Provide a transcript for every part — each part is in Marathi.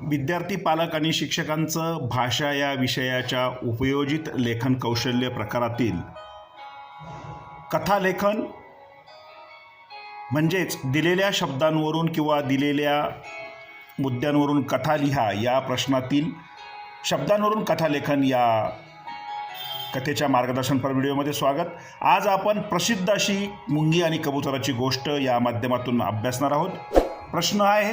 विद्यार्थी पालक आणि शिक्षकांचं भाषा या विषयाच्या उपयोजित लेखन कौशल्य प्रकारातील कथालेखन म्हणजेच दिलेल्या शब्दांवरून किंवा दिलेल्या मुद्द्यांवरून कथा लिहा या प्रश्नातील शब्दांवरून कथालेखन या कथेच्या मार्गदर्शनपर व्हिडिओमध्ये स्वागत. आज आपण प्रसिद्ध अशी मुंगी आणि कबुतराची गोष्ट या माध्यमातून अभ्यासणार आहोत. प्रश्न आहे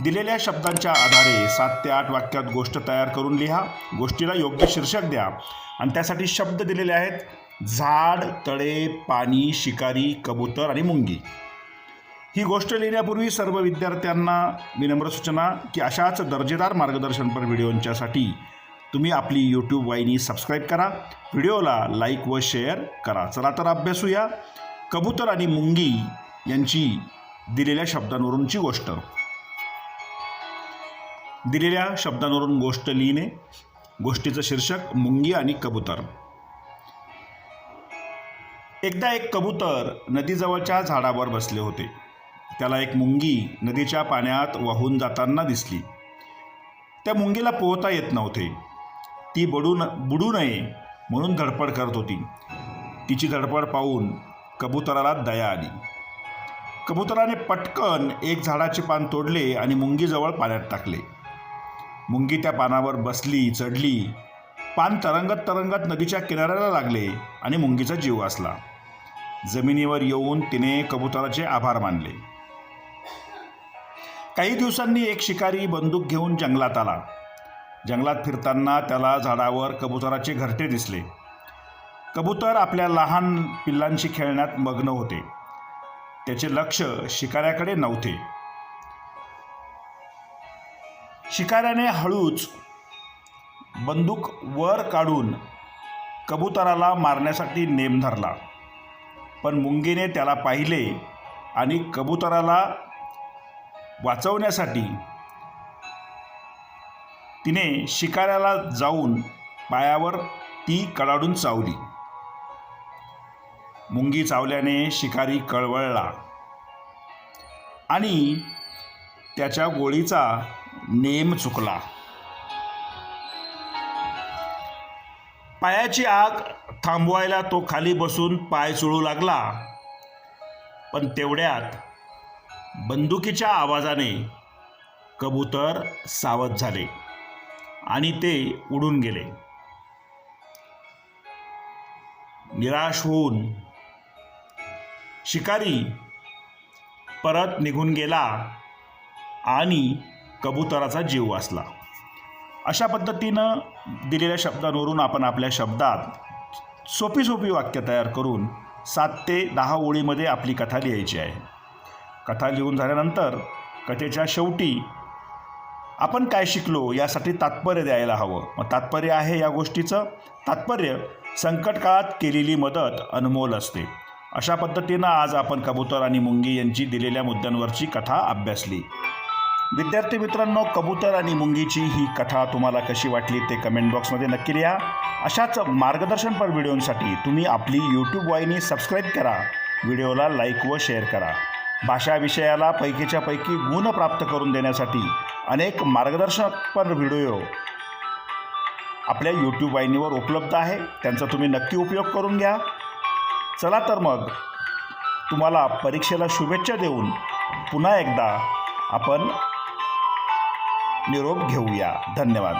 दिलेल्या शब्दांच्या आधारे सात ते आठ वाक्यात गोष्ट तयार करून लिहा. गोष्टीला योग्य शीर्षक द्या. आणि त्यासाठी शब्द दिलेले आहेत. झाड तळे पाणी शिकारी कबूतर आणि मुंगी. ही गोष्ट लिहिण्यापूर्वी सर्व विद्यार्थ्यांना विनम्र सूचना की अशाच दर्जेदार मार्गदर्शनपर व्हिडिओंच्यासाठी तुम्ही आपली यूट्यूब वाहिनी सबस्क्राईब करा. व्हिडिओला लाईक व शेअर करा. चला तर अभ्यासूया. कबूतर आणि मुंगी यांची दिलेल्या शब्दांवरूनची गोष्ट. दिलेल्या शब्दांवरून गोष्ट लिहिणे गोष्टीचं शीर्षक मुंगी आणि कबूतर. एकदा एक कबूतर नदीजवळच्या झाडावर बसले होते. त्याला एक मुंगी नदीच्या पाण्यात वाहून जाताना दिसली. त्या मुंगीला पोहता येत नव्हते. ती बडून बुडू नये म्हणून धडपड करत होती. तिची धडपड पाहून कबुतराला दया आली. कबुतराने पटकन एक झाडाचे पान तोडले आणि मुंगीजवळ पाण्यात टाकले. मुंगी त्या पानावर बसली चढली. पान तरंगत तरंगत नदीच्या किनाऱ्याला लागले आणि मुंगीचा जीव वाचला. जमिनीवर येऊन तिने कबुतराचे आभार मानले. काही दिवसांनी एक शिकारी बंदूक घेऊन जंगलात आला. जंगलात फिरताना त्याला झाडावर कबुतराचे घरटे दिसले. कबुतर आपल्या लहान पिल्लांशी खेळण्यात मग्न होते. त्याचे लक्ष शिकाऱ्याकडे नव्हते. शिकाऱ्याने हळूच बंदूक वर काढून कबुतराला मारण्यासाठी नेम धरला. पण मुंगीने त्याला पाहिले आणि कबुतराला वाचवण्यासाठी तिने शिकाऱ्याला जाऊन पायावर ती कडाडून चावली. मुंगी चावल्याने शिकारी कळवळला आणि त्याच्या गोळीचा नेम चुकला. पायाची आग थांबवायला तो खाली बसून पाय चुळू लागला. पण तेवढ्यात बंदुकीच्या आवाजाने कबूतर सावध झाले आणि ते उडून गेले. निराश होऊन शिकारी परत निघून गेला आणि कबुतराचा जीव वाचला अशा पद्धतीनं दिलेल्या शब्दांवरून आपण आपल्या शब्दात सोपी सोपी वाक्य तयार करून सात ते दहा ओळीमध्ये आपली कथा लिहायची आहे. कथा लिहून झाल्यानंतर कथेच्या शेवटी आपण काय शिकलो यासाठी तात्पर्य द्यायला हवं. मग तात्पर्य आहे या गोष्टीचं. तात्पर्य संकटकाळात केलेली मदत अनमोल असते. अशा पद्धतीनं आज आपण कबूतर आणि मुंगी यांची दिलेल्या मुद्द्यांवरची कथा अभ्यासली. विद्यार्थी मित्रांनो कबूतर आणि मुंगीची ही कथा तुम्हाला कशी वाटली ते कमेंट बॉक्समध्ये नक्की लिहा. अशाच मार्गदर्शनपर व्हिडिओंसाठी तुम्ही आपली यूट्यूब वाहिनी सबस्क्राईब करा. व्हिडिओला लाईक व शेअर करा. भाषा विषयाला पैकीच्या पैकी गुण प्राप्त करून देण्यासाठी अनेक मार्गदर्शकपर व्हिडिओ आपल्या यूट्यूब वाहिनीवर उपलब्ध आहे. त्यांचा तुम्ही नक्की उपयोग करून घ्या. चला तर मग तुम्हाला परीक्षेला शुभेच्छा देऊन पुन्हा एकदा आपण निरोप घेऊया. धन्यवाद.